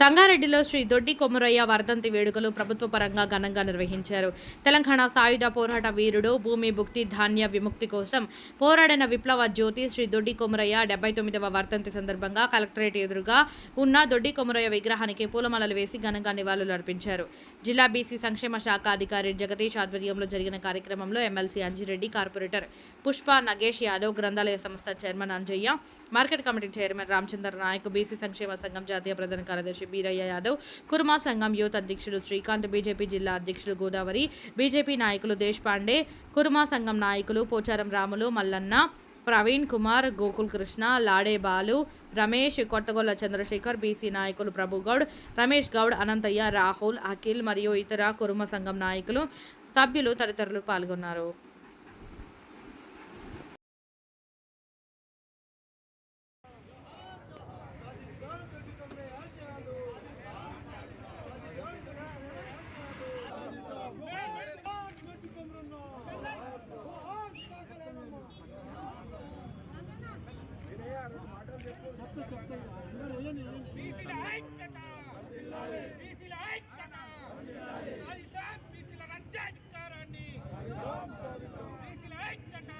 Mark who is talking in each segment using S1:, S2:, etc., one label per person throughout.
S1: సంగారెడ్డిలో శ్రీ దొడ్డి కొమురయ్య వర్ధంతి వేడుకలు ప్రభుత్వ పరంగా ఘనంగా నిర్వహించారు. తెలంగాణ సాయుధ పోరాట వీరుడు భూమి భుక్తి ధాన్య విముక్తి కోసం పోరాడిన విప్లవ జ్యోతి శ్రీ దొడ్డి కొమురయ్య డెబ్బై తొమ్మిదవ వర్ధంతి సందర్భంగా కలెక్టరేట్ ఎదురుగా ఉన్న దొడ్డి కొమురయ్య విగ్రహానికి పూలమాలలు వేసి ఘనంగా నివాళులు అర్పించారు. జిల్లా బీసీ సంక్షేమ శాఖ అధికారి జగదీష్ ఆధ్వర్యంలో జరిగిన కార్యక్రమంలో ఎమ్మెల్సీ అంజిరెడ్డి కార్పొరేటర్ పుష్ప నగేష్ యాదవ్ గ్రంథాలయ సంస్థ chairman Anjaiah market committee chairman Ramachandra Nayak BC సంక్షేమ సంఘం జాతీయ ప్రధాన కార్యదర్శి బీరయ్య యాదవ్ కుర్మా సంఘం యూత్ అధ్యక్షుడు శ్రీకాంత్ బీజేపీ జిల్లా అధ్యక్షుడు గోదావరి బీజేపీ నాయకులు దేశ్పాండే కుర్మా సంఘం నాయకులు పోచారం రాములు మల్లన్న ప్రవీణ్ కుమార్ గోకుల్ కృష్ణ లాడే బాలు రమేష్ కొట్టగొల్ల చంద్రశేఖర్ బీసీ నాయకులు ప్రభుగౌడ్ రమేష్ గౌడ్ అనంతయ్య రాహుల్ అఖిల్ మరియు ఇతర కురుమ సంఘం నాయకులు సభ్యులు తదితరులు పాల్గొన్నారు.
S2: బీసీల ఐక్యత బీసీల ఐక్యత సాధిద్దాం బీసీల రాజ్యాధికారాన్ని బీసీల ఐక్యత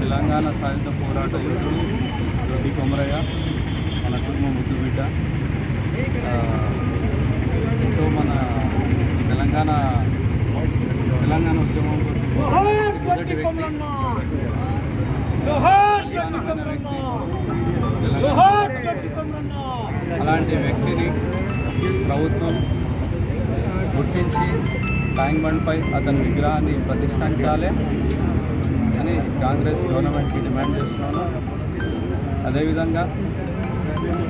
S3: తెలంగాణ సాయుధ పోరాట యోధుడు రెడ్డి కొమరయ్య. కుటుంబ ముద్దు బిడ్డ. ఎంతో మన తెలంగాణ తెలంగాణ ఉద్యమం కోసం మొదటి వ్యక్తి. అలాంటి వ్యక్తిని ప్రభుత్వం గుర్తించి ట్యాంక్ బండ్పై అతని విగ్రహాన్ని ప్రతిష్ఠించాలి అని కాంగ్రెస్ గవర్నమెంట్కి డిమాండ్ చేస్తున్నాను. అదేవిధంగా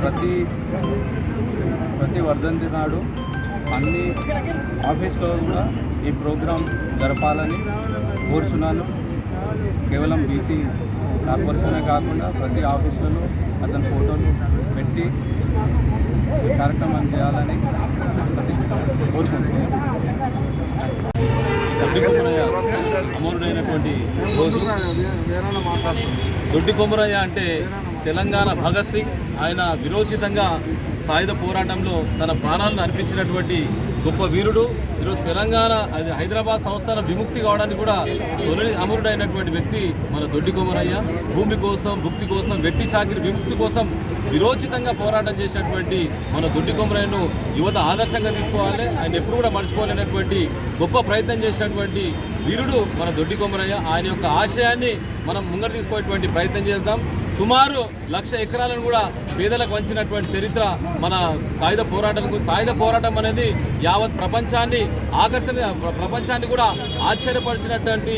S3: ప్రతి ప్రతి వర్ధంతి నాడు అన్ని ఆఫీస్లో కూడా ఈ ప్రోగ్రాం జరపాలని కోరుచున్నాను. కేవలం బీసీ కార్పొరేషనే కాకుండా ప్రతి ఆఫీసులలో అతని ఫోటోలు పెట్టి కార్యక్రమం చేయాలని ప్రతి కోరుకుంటున్నాను.
S4: దొడ్డి కొమరయ్య అమరుడైనటువంటి రోజు. దొడ్డి కొమరయ్య అంటే తెలంగాణ భగత్ సింగ్ ఆయన విరోచితంగా సాయుధ పోరాటంలో తన ప్రాణాలను అర్పించినటువంటి గొప్ప వీరుడు. ఈరోజు తెలంగాణ అది హైదరాబాద్ సంస్థానం విముక్తి కావడానికి కూడా తొలి అమరుడైనటువంటి వ్యక్తి మన దొడ్డి కుమరయ్య భూమి కోసం భుక్తి కోసం వెట్టి చాకిరి విముక్తి కోసం విరోచితంగా పోరాటం చేసినటువంటి మన దొడ్డి కొమరయ్యను యువత ఆదర్శంగా తీసుకోవాలి. ఆయన ఎప్పుడు కూడా మర్చిపోలేనటువంటి గొప్ప ప్రయత్నం చేసినటువంటి వీరుడు మన దొడ్డి కొమరయ్య ఆయన యొక్క ఆశయాన్ని మనం ముంగట తీసుకోవటువంటి ప్రయత్నం చేద్దాం. సుమారు లక్ష ఎకరాలను కూడా పేదలకు వంచినటువంటి చరిత్ర మన సాయుధ పోరాటం సాయుధ పోరాటం అనేది యావత్ ప్రపంచాన్ని ఆకర్షణ ప్రపంచాన్ని కూడా ఆశ్చర్యపరిచినటువంటి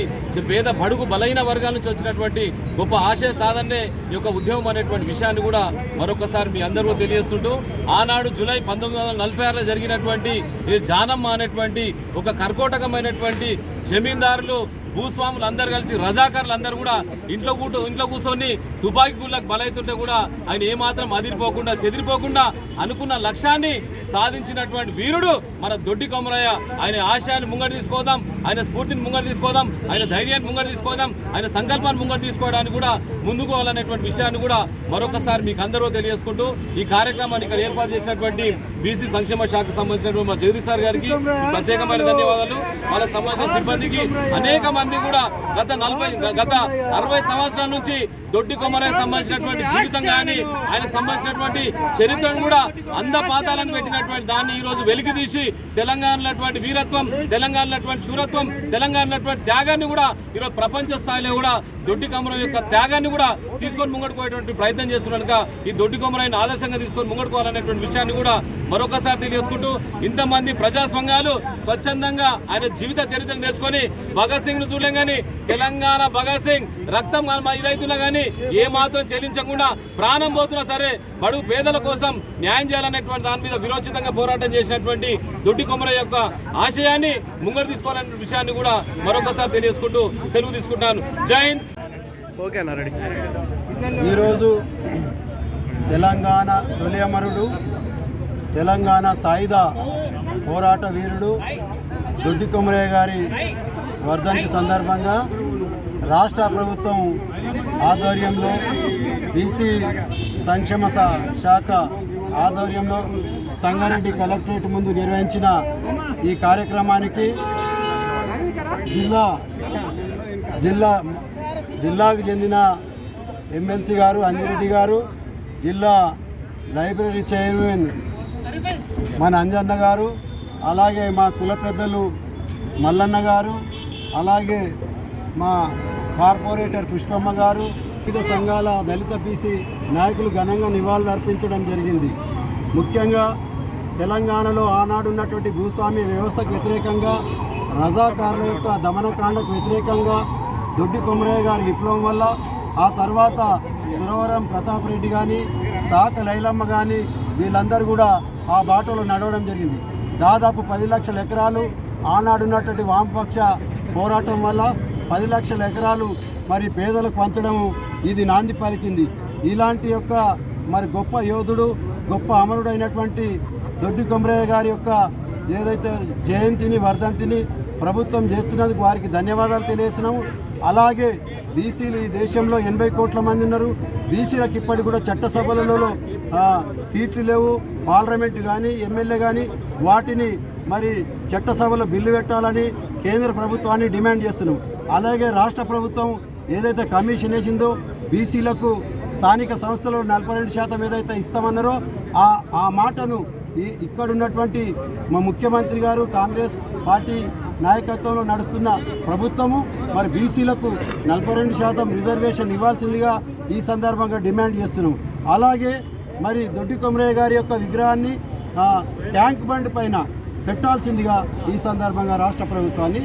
S4: పేద బడుగు బలైన వర్గాల నుంచి వచ్చినటువంటి గొప్ప ఆశయ సాధనే ఈ యొక్క ఉద్యమం అనేటువంటి విషయాన్ని కూడా మరొకసారి మీ అందరూ తెలియజేస్తుంటూ ఆనాడు జూలై పంతొమ్మిది వందల నలభై ఆరులో జరిగినటువంటి ఈ జానమ్మ అనేటువంటి ఒక కర్కోటకమైనటువంటి జమీందారులు భూస్వాములు అందరు కలిసి రజాకారులు అందరూ కూడా ఇంట్లో కూటు ఇంట్లో కూర్చొని తుపాకీ గుళ్ళకు బలైతుంటే కూడా ఆయన ఏమాత్రం అదిరిపోకుండా చెదిరిపోకుండా అనుకున్న లక్ష్యాన్ని సాధించినటువంటి వీరుడు మన దొడ్డి కొమరయ్య. ఆయన ఆశయాన్ని ముంగడు తీసుకోదాం ఆయన స్ఫూర్తిని ముంగడు తీసుకోదాం ఆయన ధైర్యాన్ని ముంగడు తీసుకోదాం ఆయన సంకల్పాన్ని ముంగడు తీసుకోవడానికి కూడా ముందుకు పోవాలనేటువంటి విషయాన్ని కూడా మరొకసారి మీకు అందరూ తెలియజేసుకుంటూ ఈ కార్యక్రమాన్ని ఇక్కడ ఏర్పాటు చేసినటువంటి బీసీ సంక్షేమ శాఖకు సంబంధించినటువంటి మా జగదీష్ సార్ గారికి ప్రత్యేకమైన ధన్యవాదాలు. వాళ్ళ సంబంధించిన సిబ్బందికి అనేక మంది కూడా గత నలభై గత అరవై సంవత్సరాల నుంచి దొడ్డి కొమరయ్య సంబంధించినటువంటి జీవితం కానీ ఆయనకు సంబంధించినటువంటి చరిత్రను కూడా అందపాతాలను పెట్టినటువంటి దాన్ని ఈ రోజు వెలికి తీసి తెలంగాణలో వీరత్వం తెలంగాణలో శూరత్వం తెలంగాణలో త్యాగాన్ని కూడా ఈరోజు ప్రపంచ స్థాయిలో కూడా దొడ్డి కొమరం యొక్క త్యాగాన్ని కూడా తీసుకొని ముంగడుకోయేటువంటి ప్రయత్నం చేస్తున్నానుక ఈ దొడ్డి కొమరాయిని ఆదర్శంగా తీసుకొని ముంగడుకోవాలనేటువంటి విషయాన్ని కూడా మరొకసారి తెలియజేసుకుంటూ ఇంతమంది ప్రజా సంఘాలు స్వచ్ఛందంగా ఆయన జీవిత చరిత్రను నేర్చుకొని భగత్ సింగ్ను చూడలేం కానీ తెలంగాణ భగత్ సింగ్ రక్తం ఇదైతున్నా కానీ ఏ మాత్రం చెల్లించకుండా ప్రాణం పోతున్నా సరే బడుగు పేదల కోసం న్యాయం చేయాలనేటువంటి దాని మీద విరోచితంగా పోరాటం చేసినటువంటి దొడ్డి కొమర యొక్క ఆశయాన్ని ముంగడు తీసుకోవాలనే విషయాన్ని కూడా మరొకసారి తెలియజేసుకుంటూ సెలవు తీసుకుంటాను జై హింద్.
S5: ఈరోజు తెలంగాణ తొలియమరుడు తెలంగాణ సాయుధ పోరాట వీరుడు దొడ్డి కొమరయ్య గారి వర్ధంతి సందర్భంగా రాష్ట్ర ప్రభుత్వం ఆధ్వర్యంలో బీసీ సంక్షేమ శాఖ ఆధ్వర్యంలో సంగారెడ్డి కలెక్టరేట్ ముందు నిర్వహించిన ఈ కార్యక్రమానికి జిల్లా జిల్లా జిల్లాకు చెందిన ఎమ్మెల్సీ గారు అంజిరెడ్డి గారు జిల్లా లైబ్రరీ చైర్మన్ మన అంజన్న గారు అలాగే మా కుల పెద్దలు మల్లన్న గారు అలాగే మా కార్పొరేటర్ పుష్పమ్మ గారు వివిధ సంఘాల దళిత బీసీ నాయకులు ఘనంగా నివాళులు అర్పించడం జరిగింది. ముఖ్యంగా తెలంగాణలో ఆనాడు ఉన్నటువంటి భూస్వామ్య వ్యవస్థకు వ్యతిరేకంగా రజాకారుల యొక్క దమనకాండకు వ్యతిరేకంగా దొడ్డి కొమరయ్య గారి విప్లవం వల్ల ఆ తర్వాత సురవరం ప్రతాప్ రెడ్డి కానీ సాక లైలమ్మ కానీ వీళ్ళందరూ కూడా ఆ బాటలో నడవడం జరిగింది. దాదాపు పది లక్షల ఎకరాలు ఆనాడున్నటువంటి వామపక్ష పోరాటం వల్ల పది లక్షల ఎకరాలు మరి పేదలకు పంచడం ఇది నాంది పలికింది. ఇలాంటి యొక్క మరి గొప్ప యోధుడు గొప్ప అమరుడైనటువంటి దొడ్డి కొమరయ్య గారి యొక్క ఏదైతే జయంతిని వర్ధంతిని ప్రభుత్వం చేస్తున్నందుకు వారికి ధన్యవాదాలు తెలియజేస్తున్నాము. అలాగే బీసీలు ఈ దేశంలో ఎనభై కోట్ల మంది ఉన్నారు. బీసీలకు ఇప్పటికి కూడా చట్టసభలలో సీట్లు లేవు. పార్లమెంట్ కానీ ఎమ్మెల్యే కానీ వాటిని మరి చట్టసభలో బిల్లు పెట్టాలని కేంద్ర ప్రభుత్వాన్ని డిమాండ్ చేస్తున్నాం. అలాగే రాష్ట్ర ప్రభుత్వం ఏదైతే కమిషన్ వేసిందో బీసీలకు స్థానిక సంస్థలు నలభై రెండు శాతం ఏదైతే ఇస్తామన్నారో ఆ ఆ మాటను ఈ ఇక్కడ ఉన్నటువంటి మా ముఖ్యమంత్రి గారు కాంగ్రెస్ పార్టీ నాయకత్వంలో నడుస్తున్న ప్రభుత్వము మరి బీసీలకు నలభై రెండు శాతం రిజర్వేషన్ ఇవ్వాల్సిందిగా ఈ సందర్భంగా డిమాండ్ చేస్తున్నాము అలాగే మరి దొడ్డి కొమరయ్య గారి యొక్క విగ్రహాన్ని ట్యాంక్ బండ్ పైన పెట్టాల్సిందిగా ఈ సందర్భంగా రాష్ట్ర ప్రభుత్వాన్ని